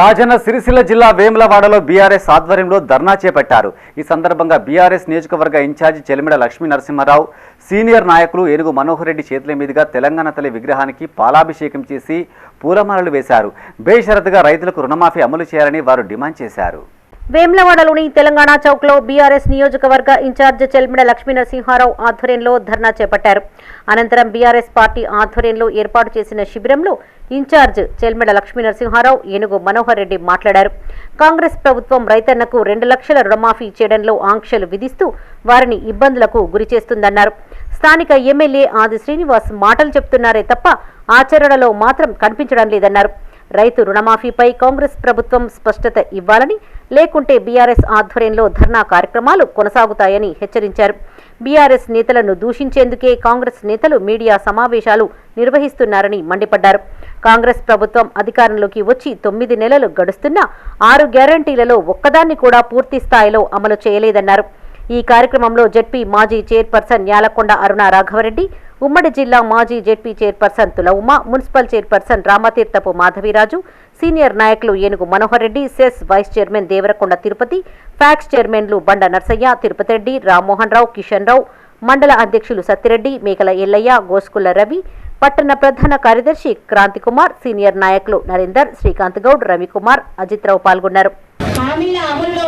రాజన్న సిరిసిల్ల జిల్లా వేములవాడలో బీఆర్ఎస్ ఆధ్వర్యంలో ధర్నా చేపట్టారు. ఈ సందర్భంగా బీఆర్ఎస్ నియోజకవర్గ ఇన్ఛార్జి చెలిమిడ లక్ష్మీ నరసింహారావు సీనియర్ నాయకులు ఏనుగు మనోహర్ రెడ్డి చేతుల మీదుగా తెలంగాణ తల్లి విగ్రహానికి పాలాభిషేకం చేసి పూలమాలలు వేశారు. బేషరతుగా రైతులకు రుణమాఫీ అమలు చేయాలని వారు డిమాండ్ చేశారు. వేమ్లవాడలోని తెలంగాణ చౌక్లో బీఆర్ఎస్ నియోజకవర్గ ఇన్ఛార్జ్ చెల్మిడ లక్ష్మీ నరసింహారావు ఆధ్వర్యంలో ధర్నా చేపట్టారు. అనంతరం బీఆర్ఎస్ పార్టీ ఆధ్వర్యంలో ఏర్పాటు చేసిన శిబిరంలో ఇన్ఛార్జ్ చెల్మిడ లక్ష్మీ నరసింహారావు ఏనుగు మనోహర్ రెడ్డి మాట్లాడారు. కాంగ్రెస్ ప్రభుత్వం రైతన్నకు రెండు లక్షల రుణమాఫీ చేయడంలో ఆంక్షలు విధిస్తూ వారిని ఇబ్బందులకు గురి చేస్తుందన్నారు. స్థానిక ఎమ్మెల్యే ఆది శ్రీనివాస్ మాటలు చెప్తున్నారే తప్ప ఆచరణలో మాత్రం కనిపించడం లేదన్నారు. రైతు రుణమాఫీపై కాంగ్రెస్ ప్రభుత్వం స్పష్టత ఇవ్వాలని లేకుంటే బీఆర్ఎస్ ఆధ్వర్యంలో ధర్నా కార్యక్రమాలు కొనసాగుతాయని హెచ్చరించారు. బీఆర్ఎస్ నేతలను దూషించేందుకే కాంగ్రెస్ నేతలు మీడియా సమావేశాలు నిర్వహిస్తున్నారని మండిపడ్డారు. కాంగ్రెస్ ప్రభుత్వం అధికారంలోకి వచ్చి తొమ్మిది నెలలు గడుస్తున్నా ఆరు గ్యారంటీలలో ఒక్కదాన్ని కూడా పూర్తి స్థాయిలో అమలు చేయలేదన్నారు. ఈ కార్యక్రమంలో జెడ్పీ మాజీ చైర్పర్సన్ యాలకొండ అరుణ రాఘవరెడ్డి ఉమ్మడి జిల్లా మాజీ ZP chairperson తులవుమ municipal chairperson Ramatirthapu Madhaviraju senior నాయకులు Enugu Manohar Reddy CESS vice chairman Devarakonda Tirupati PACS చైర్మన్లు బండ నర్సయ్య తిరుపతి రెడ్డి రామ్మోహన్ రావు కిషన్ రావు మండల అధ్యక్షులు సత్తిరెడ్డి మేకల ఎల్లయ్య గోస్కుల రవి పట్టణ ప్రధాన కార్యదర్శి క్రాంతి కుమార్ సీనియర్ నాయకులు నరేందర్ శ్రీకాంత్ గౌడ్ రవికుమార్ అజిత్ రావు పాల్గొన్నారు. హామీల అమలులో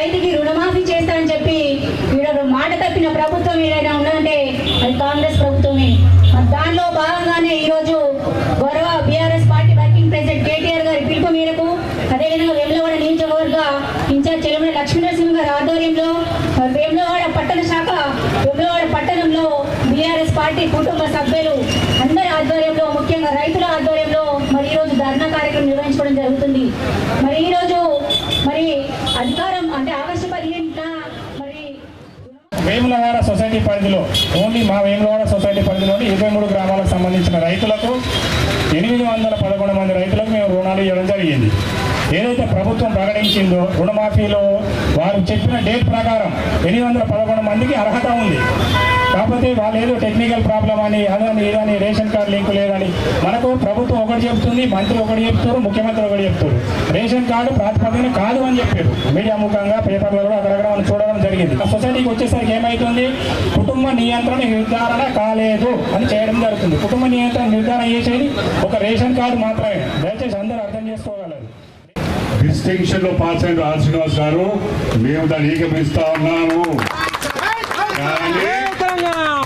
రైతుకి రుణమాఫీ చేస్తానని చెప్పి వీడు మాట తప్పిన ప్రభుత్వం ఏదైనా ఉన్నదంటే అది కాంగ్రెస్ ప్రభుత్వమే. దానిలో భాగంగానే ఈరోజు గొడవ BRS party working president KTR గారి పిలుపు మేరకు అదేవిధంగా వేములవాడ నియోజకవర్గ ఇన్ఛార్జ్ చెలమల లక్ష్మీనరసింహ గారి ఆధ్వర్యంలో వేములవాడ పట్టణ శాఖ వేములవాడ పట్టణంలో బీఆర్ఎస్ పార్టీ కుటుంబ సభ్యులు అందరి ఆధ్వర్యంలో ముఖ్యంగా రైతుల ఆధ్వర్యంలో మరి ఈరోజు ధర్నా కార్యక్రమం నిర్వహించుకోవడం జరుగుతుంది. మరి ఈరోజు మరి అధికారం వేములవాడ సొసైటీ పరిధిలో ఓన్లీ మా వేములవాడ సొసైటీ పరిధిలోని ఇరవై మూడు గ్రామాలకు సంబంధించిన రైతులకు ఎనిమిది వందల పదకొండు మంది రైతులకు మేము రుణాలు ఇవ్వడం జరిగింది. ఏదైతే ప్రభుత్వం ప్రకటించిందో రుణమాఫీలో వారు చెప్పిన డేట్ ప్రకారం ఎనిమిది వందల పదకొండు మందికి అర్హత ఉంది. కాకపోతే వాళ్ళు ఏదో టెక్నికల్ ప్రాబ్లం అని అదని ఇదని రేషన్ కార్డు లింకు లేదని మనకు ప్రభుత్వం ఒకటి చెప్తుంది మంత్రి ఒకటి చెప్తారు ముఖ్యమంత్రి ఒకటి చెప్తారు. రేషన్ కార్డు ప్రాతిపదికన కాదు అని చెప్పారు. మీడియా ముఖంగా పేపర్లలో జరిగింది. సొసైటీకి వచ్చేసరికి ఏమవుతుంది కుటుంబ నియంత్రణ నిర్ధారణ కాలేదు అని చేయడం జరుగుతుంది. కుటుంబ నియంత్రణ నిర్ధారణ చేసేది ఒక రేషన్ కార్డు మాత్రమే. దయచేసి అందరూ అర్థం చేసుకోగలరు. డిస్టింక్షన్లో పాస్ అయిన ఆర్ శ్రీనివాస్ గారు మేము దాన్ని ఏకమిస్తా ఉన్నాము.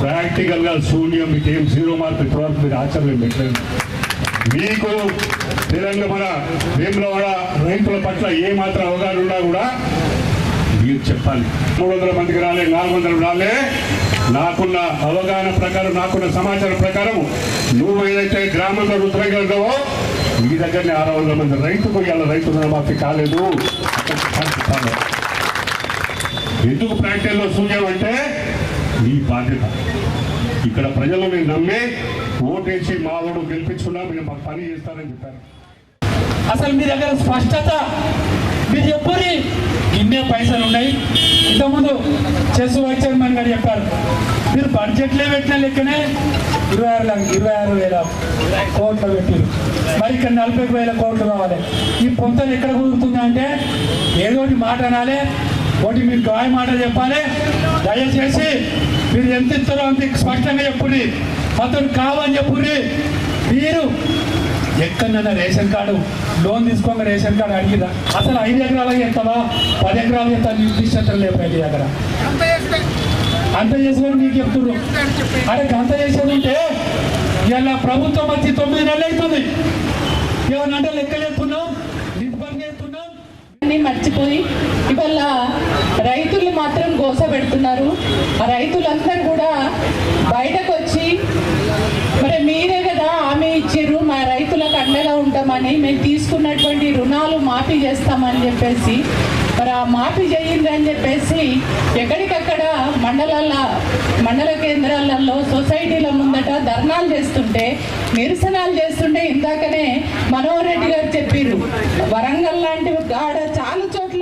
ప్రాక్టికల్గా శూన్యం మీకు ఏం జీరో మార్క్ ఇప్పటివరకు మీరు ఆచరణ పెట్టలేదు. మీకు తెలంగాణ వేములవాడ రైతుల పట్ల ఏ మాత్రం అవగాహన ఉన్నా కూడా చెప్పాలి. మూడు వందల మందికి రాలే నాలుగు వందలు రాలే. నాకున్న అవగాహన ప్రకారం నాకున్న సమాచారం ప్రకారం నువ్వు ఏదైతే గ్రామంలో రుద్రగలవో మీ దగ్గరనే ఆరు వందల మంది రైతుకు ఇవాళ రైతు రుణమాఫీ కాలేదు. ఎందుకు ప్రాక్టికల్లో సూచన అంటే నీ బాధ్యత. ఇక్కడ ప్రజలు నేను నమ్మి ఓటేసి మావోడు గెలిపించుకున్నా మీరు మాకు పని చేస్తారని చెప్పారు. అసలు మీ దగ్గర స్పష్టత మీరు చెప్పు. ఇంతకుముందు చెస్ వైస్ చైర్మన్ గారు చెప్పారు. మీరు బడ్జెట్లే పెట్టిన లెక్కనే ఇరవై ఆరు లక్ష ఇరవై ఆరు వేల కోట్లు పెట్టారు మరి ఇక్కడ నలభై వేల కోట్లు కావాలి ఈ పొంతలు ఎక్కడ కుదురుతుంది అంటే ఏదో మాట అనాలి ఒకటి మీరు గాయ మాట చెప్పాలి. దయచేసి మీరు ఎంత ఇస్తారో అంత స్పష్టంగా చెప్పుడి. అతను కావని చెప్పుని మీరు ఎక్కడన్నా రేషన్ కార్డు లోన్ తీసుకోక రేషన్ కార్డు అడిగిరా? అసలు ఐదు ఎకరాలకి ఎంతవా పది ఎకరాలకి ఎంత నిర్దిష్టత లేవు ప్రతి దగ్గర. అంత చేసుకొని మీకు చెప్తున్నారు అరే అంత చేసేది ఉంటే ఇలా ప్రభుత్వం వచ్చి తొమ్మిది నెలలు అవుతుంది. ఏమన్నా లెక్కలేస్తున్నాం మర్చిపోయి ఇవాళ రైతులు మాత్రం గోస పెడుతున్నారు. ఆ రైతులందరూ కూడా బయటకు వచ్చి మరి మీరే కదా హామీ ఇచ్చారు మా రైతులకు అండగా ఉంటామని మేము తీసుకున్నటువంటి రుణాలు మాఫీ చేస్తామని చెప్పేసి మరి ఆ మాఫీ చేయండి అని చెప్పేసి ఎక్కడికక్కడ మండలాల మండల కేంద్రాలలో సొసైటీల ముందట ధర్నాలు చేస్తుంటే నిరసనాలు చేస్తుంటే ఇందాకనే మనోహర్ రెడ్డి గారు చెప్పారు వరంగల్ లాంటి గాడ చాలా చోట్ల